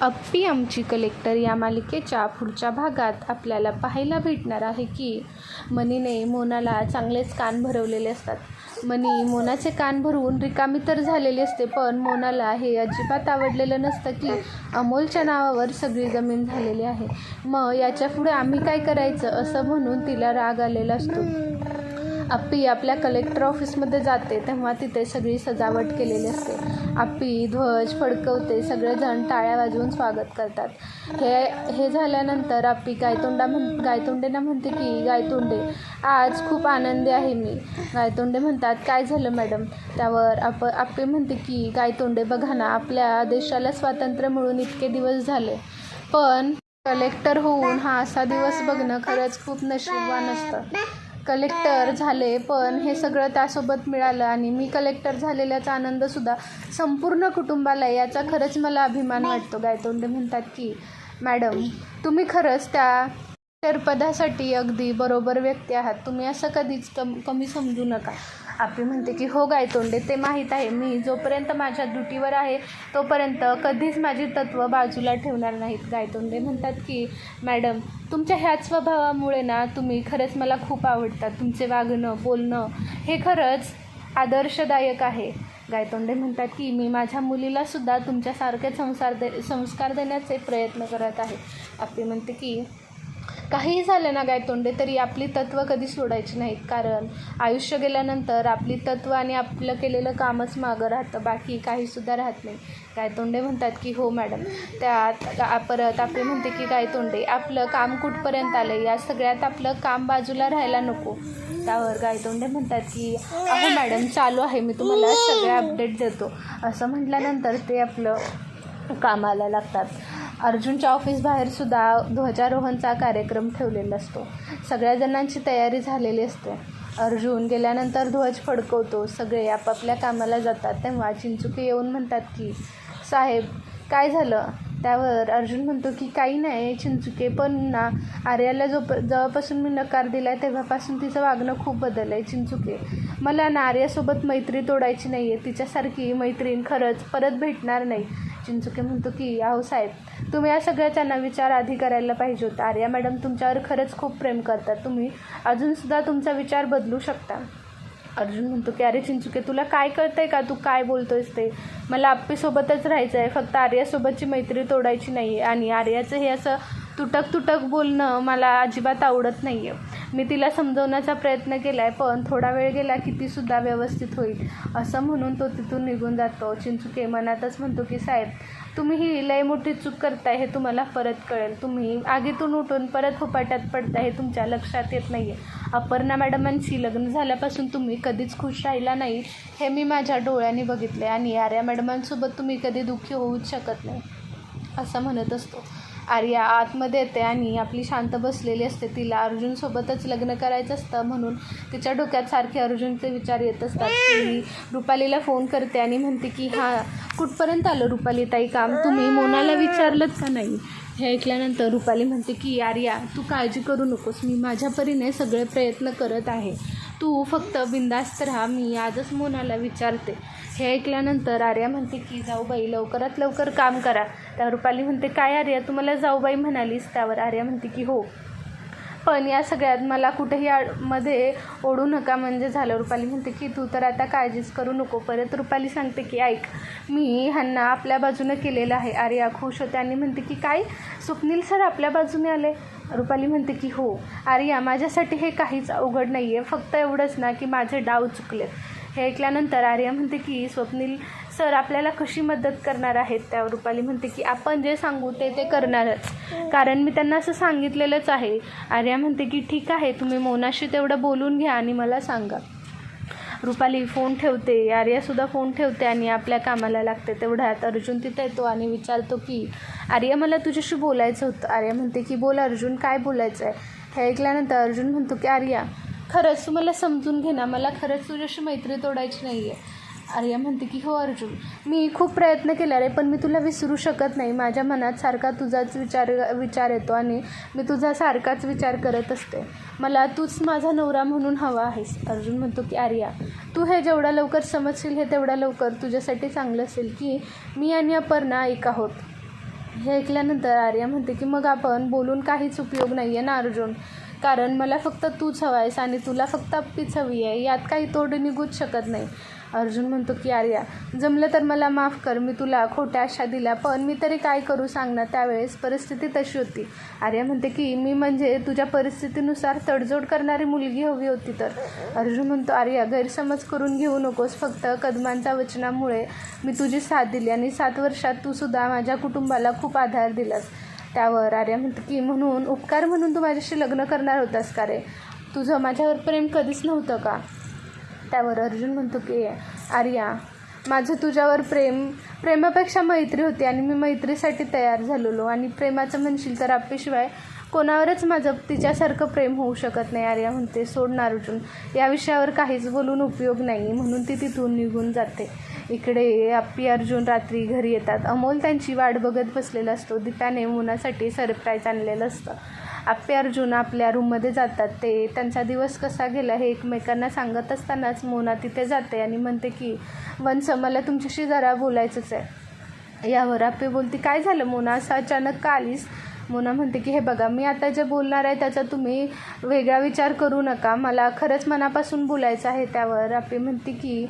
अप्पी आमची कलेक्टर या मालिकेच्या पुढच्या भागात आपल्याला पाहायला भेटणार आहे की मनीने मोनाला चांगलेच कान भरवलेले असतात. मनी मोनाचे कान भरवून रिकामी तर झालेली असते पण मोनाला हे अजिबात आवडलेलं नसतं की अमोलच्या नावावर सगळी जमीन झालेली आहे. मग याच्यापुढे आम्ही काय करायचं असं म्हणून तिला राग आलेला असतो. आप्पी आपल्या कलेक्टर ऑफिसमध्ये जाते तेव्हा तिथे सगळी सजावट केलेली असते. आप्पी ध्वज फडकवते सगळेजण टाळ्या वाजवून स्वागत करतात. हे हे झाल्यानंतर आप्पी गायतोंडा म्हण गायतोंडेंना म्हणते की गायतोंडे आज खूप आनंदी आहे मी. गायतोंडे म्हणतात काय झालं मॅडम? त्यावर आप आप्पी म्हणते की गायतोंडे बघा ना आपल्या देशाला स्वातंत्र्य मिळून इतके दिवस झाले. पण कलेक्टर होऊन हा असा दिवस बघणं खरंच खूप नशीबवान असतं. कलेक्टर झाले पण हे सगळं त्यासोबत मिळालं आणि मी कलेक्टर झालेल्याचा आनंदसुद्धा संपूर्ण कुटुंबाला याचा खरंच मला अभिमान वाटतो. गायतोंडे म्हणतात की मॅडम तुम्ही खरंच त्या तर पदासाठी अगदी बरोबर व्यक्ती आहात. तुम्ही असं कधीच कम कमी समजू नका. आपली म्हणते की हो गायतोंडे ते माहीत आहे. मी जोपर्यंत माझ्या ड्युटीवर आहे तोपर्यंत कधीच माझी तत्त्व बाजूला ठेवणार नाहीत. गायतोंडे म्हणतात की मॅडम तुमच्या ह्याच स्वभावामुळे ना तुम्ही खरंच मला खूप आवडतात. तुमचे वागणं बोलणं हे खरंच आदर्शदायक आहे. गायतोंडे म्हणतात की मी माझ्या मुलीलासुद्धा तुमच्यासारखे संसार दे संस्कार देण्याचे प्रयत्न करत आहे. आपली म्हणते की काहीही झालं ना गायतोंडे तरी आपली तत्त्व कधी सोडायची नाहीत. कारण आयुष्य गेल्यानंतर आपली तत्त्व आणि आपलं केलेलं कामच मागं राहतं बाकी काहीसुद्धा राहत नाही. गायतोंडे म्हणतात की हो मॅडम. त्यात परत आपले म्हणते की गायतोंडे आपलं काम कुठपर्यंत आलं या सगळ्यात आपलं काम बाजूला राहायला नको. त्यावर गायतोंडे म्हणतात की अहो मॅडम चालू आहे. मी तुम्हाला सगळे अपडेट देतो. असं म्हटल्यानंतर ते आपलं कामाला लागतात. अर्जुनच्या ऑफिसबाहेरसुद्धा सुद्धा ध्वजारोहणचा कार्यक्रम ठेवलेला असतो. सगळ्या जणांची तयारी झालेली असते. अर्जुन गेल्यानंतर ध्वज फडकवतो. सगळे आपापल्या कामाला जातात. तेव्हा चिंचुके येऊन म्हणतात की साहेब काय झालं? त्यावर. अर्जुन म्हणतो की काही नाही चिंचुके पण ना आर्याला जो जेव्हापासून मी नकार दिला आहे तेव्हापासून तिचं वागणं खूप बदललं आहे चिंचुके मला ना आर्यासोबत मैत्री तोडायची नाही आहे तिच्यासारखी मैत्रीण खरंच परत भेटणार नाही. चिंचुके म्हणतो की अहो साहेब तुम्ही या सगळ्याचा विचार आधी करायला पाहिजे होता. आर्या मॅडम तुमच्यावर खरंच खूप प्रेम करतात. तुम्ही अजूनसुद्धा तुमचा विचार बदलू शकता. अर्जुन म्हणतो की अरे चिंचुके तुला काय कळतंय का? तू काय बोलतोयस ते? मला आप्पीसोबतच राहायचं आहे फक्त आर्यासोबतची मैत्री तोडायची नाही आहे आणि आर्याचं हे असं तुटक तुटक बोलणं मला अजिबात आवडत नाही आहे मी तिला समजवण्याचा प्रयत्न केला आहे पण थोडा वेळ गेला की तीसुद्धा व्यवस्थित होईल. असं म्हणून तो तिथून निघून जातो. चिंचुके मनातच म्हणतो की साहेब तुम्ही ही लय मोठी चूक करताय हे तुम्हाला परत कळेल. तुम्ही आगीतून उठून परत फुपाट्यात पडताय हे तुमच्या लक्षात येत नाही आहे अपर्णा मॅडमांशी लग्न झाल्यापासून तुम्ही कधीच खुश राहिला नाही. हे मी माझ्या डोळ्यांनी बघितले आणि आर्या मॅडमांसोबत तुम्ही कधी दुःखी होऊच शकत नाही. असं म्हणत असतो. आर्या आतमध्ये येते आणि आपली शांत बसलेली असते. तिला अर्जुनसोबतच लग्न करायचं असतं म्हणून तिच्या डोक्यात सारखे अर्जुनचे विचार येत असतात. ती रुपालीला फोन करते आणि म्हणते की हां कुठपर्यंत आलं रुपाली ताई काम? तुम्ही मोनाला विचारलंच का नाही? हे ऐकल्यानंतर रुपाली म्हणते की आर्या तू काळजी करू नकोस. मी माझ्या परीने सगळे प्रयत्न करत आहे. तू फक्त बिंदास्त राहा मी आजच मोनाला विचारते. हे ऐकल्यानंतर आर्या म्हणते की जाऊबाई लवकरात लवकर काम करा. त्यावर रुपाली म्हणते काय आर्या तुम्हाला जाऊबाई म्हणालीस. त्यावर आर्या म्हणते की हो. पण या सगळ्यात मला कुठेही आडमध्ये ओढू नका म्हणजे झालं. रुपाली म्हणते की तू तर आता काळजीच करू नको. परत रुपाली सांगते की ऐक मी ह्यांना आपल्या बाजूनं केलेलं आहे. आर्या खुश होते आणि म्हणते की काय? स्वप्नील सर आपल्या बाजूने आले. रुपाली म्हणते की हो आर्या माझ्यासाठी हे काहीच अवघड नाही आहे फक्त एवढंच ना की माझे डाव चुकलेत हे ऐकल्यानंतर आर्या म्हणते की स्वप्नील सर आपल्याला कशी मदत करणार आहेत? त्या रुपाली म्हणते की आपण जे सांगू ते ते करणारच. कारण मी त्यांना असं सांगितलेलंच आहे. आर्या म्हणते की ठीक आहे तुम्ही मोनाशी तेवढं बोलून घ्या आणि मला सांगा. रुपाली फोन ठेवते आर्यासुद्धा फोन ठेवते आणि आपल्या कामाला लागते. तेवढ्यात अर्जुन तिथे येतो आणि विचारतो की आर्या मला तुझ्याशी बोलायचं होतं. आर्या म्हणते की बोल अर्जुन काय बोलायचं आहे हे ऐकल्यानंतर अर्जुन म्हणतो की आर्या खरंच तू मला समजून घे ना. मला खरंच तुझ्याशी मैत्री तोडायची नाही आहे आर्या म्हणते की हो अर्जुन मी खूप प्रयत्न केला रे पण मी तुला विसरू शकत नाही. माझ्या मनात सारखा तुझाच विचार विचार येतो आणि मी तुझा सारखाच विचार करत असते. मला तूच माझा नवरा म्हणून हवा आहेस. अर्जुन म्हणतो की आर्या तू हे जेवढ्या लवकर समजशील हे तेवढ्या लवकर तुझ्यासाठी चांगलं असेल की मी आणि अपर्णा एक आहोत. हे ऐकल्यानंतर आर्या म्हणते की मग आपण बोलून काहीच उपयोग नाही आहे ना अर्जुन? कारण मला फक्त तूच हवा आहेस आणि तुला फक्त अप्पीच हवी आहे. यात काही तोड निघूच शकत नाही. अर्जुन म्हणतो की आर्या जमलं तर मला माफ कर मी तुला खोट्या आशा दिल्या पण मी तरी काय करू सांग ना त्यावेळेस परिस्थिती तशी होती. आर्या म्हणते की मी म्हणजे तुझ्या परिस्थितीनुसार तडजोड करणारी मुलगी हवी होती तर. अर्जुन म्हणतो आर्या गैरसमज करून घेऊ नकोस फक्त कदमांच्या वचनामुळे मी तुझी साथ दिली आणि सात वर्षात तू सुद्धा माझ्या कुटुंबाला खूप आधार दिलास. त्यावर आर्या म्हणतो की म्हणून उपकार म्हणून तू माझ्याशी लग्न करणार होतास का रे? तुझं माझ्यावर प्रेम कधीच नव्हतं का? त्यावर अर्जुन म्हणतो की आर्या माझं तुझ्यावर प्रेम प्रेमापेक्षा मैत्री होती आणि मी मैत्रीसाठी तयार झालेलो आणि प्रेमाचं म्हणशील तर आपल्याशिवाय कोणावरच माझं तिच्यासारखं प्रेम होऊ शकत नाही आर्या म्हणते. सोडणार अर्जुन या विषयावर काहीच बोलून उपयोग नाही म्हणून ती तिथून निघून जाते. इकडे आप्पी अर्जुन रात्री घरी येतात. अमोल त्यांची वाट बघत बसलेला असतो. दीपाने मुनासाठी सरप्राईज आणलेलं असतं. आप्पे अर्जुन आपल्या रूममध्ये जातात. ते त्यांचा दिवस कसा गेला हे एकमेकांना सांगत असतानाच मोना तिथे जाते आणि म्हणते की वंस मला तुमच्याशी जरा बोलायचंच आहे. यावर आप्पे बोलते काय झालं मोना? असं अचानक का आलीस? मोना म्हणते की हे बघा मी आता जे बोलणार आहे त्याचा तुम्ही वेगळा विचार करू नका. मला खरंच मनापासून बोलायचं आहे त्यावर. आप्पे म्हणते की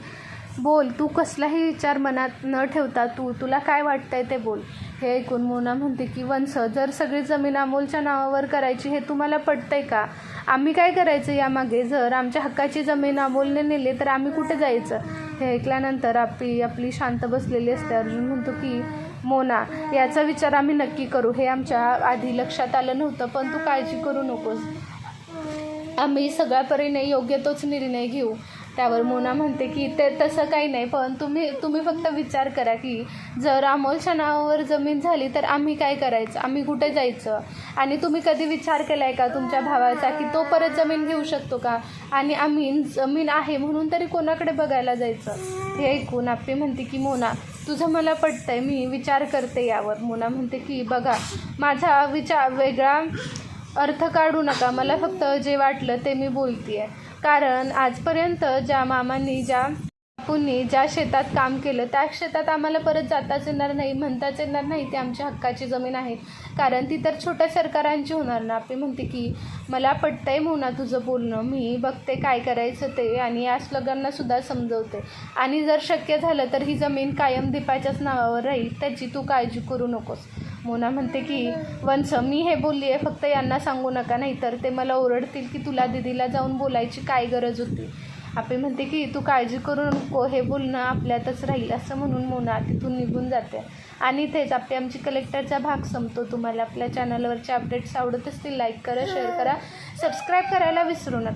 बोल तू कसलाही विचार मनात न ठेवता तू तुला काय वाटतंय ते बोल. हे ऐकून मोना म्हणते की वंश जर सगळी जमीन अमोलच्या नावावर करायची हे तुम्हाला पटतंय का? आम्ही काय करायचं यामागे? जर आमच्या हक्काची जमीन अमोलने नेली तर आम्ही कुठे जायचं? हे ऐकल्यानंतर आपली आपली शांत बसलेली असते. अर्जुन म्हणतो की मोना याचा विचार आम्ही नक्की करू. हे आमच्या आधी लक्षात आलं नव्हतं पण तू काळजी करू नकोस. आम्ही सगळ्या परीने योग्य तोच निर्णय घेऊ. त्यावर मोना म्हणते की ते तसं काही नाही पण तुम्ही तुम्ही फक्त विचार करा की जर अमोलच्या नावावर जमीन झाली तर आम्ही काय करायचं? आम्ही कुठे जायचं? आणि तुम्ही कधी विचार केला आहे का तुमच्या भावाचा की तो परत जमीन घेऊ शकतो का? आणि आम्ही जमीन आहे म्हणून तरी कोणाकडे बघायला जायचं? हे ऐकून आपली म्हणते की मोना तुझं मला पटतंय मी विचार करते यावर. मोना म्हणते की बघा माझा विचार वेगळा अर्थ काढू नका. मला फक्त जे वाटलं ते मी बोलते आहे कारण आजपर्यंत ज्या मामांनी ज्या बापूंनी ज्या शेतात काम केलं त्या शेतात आम्हाला परत जाताच येणार नाही म्हणताच येणार नाही ती आमच्या हक्काची जमीन आहे. कारण ती तर छोट्या सरकारांची होणार ना. आपली म्हणते की मला पटतंय म्हणा तुझं बोलणं. मी बघते काय करायचं ते आणि या स्लगांनासुद्धा समजवते. आणि जर शक्य झालं तर ही जमीन कायम दीपाच्याच नावावर राहील. त्याची तू काळजी करू नकोस. मोना म्हणते की वंश मी हे बोलली आहे फक्त यांना सांगू नका नाही तर ते मला ओरडतील की तुला दिदीला जाऊन बोलायची काय गरज होती. आपे म्हणते की तू काळजी करू नको हे बोलणं आपल्यातच राहील असं म्हणून मोना तिथून निघून जाते. आणि इथेच आपली आमची कलेक्टरचा भाग संपतो. तुम्हाला आपल्या चॅनलवरचे अपडेट्स आवडत असतील लाईक करा शेअर करा. सबस्क्राईब करायला विसरू नका.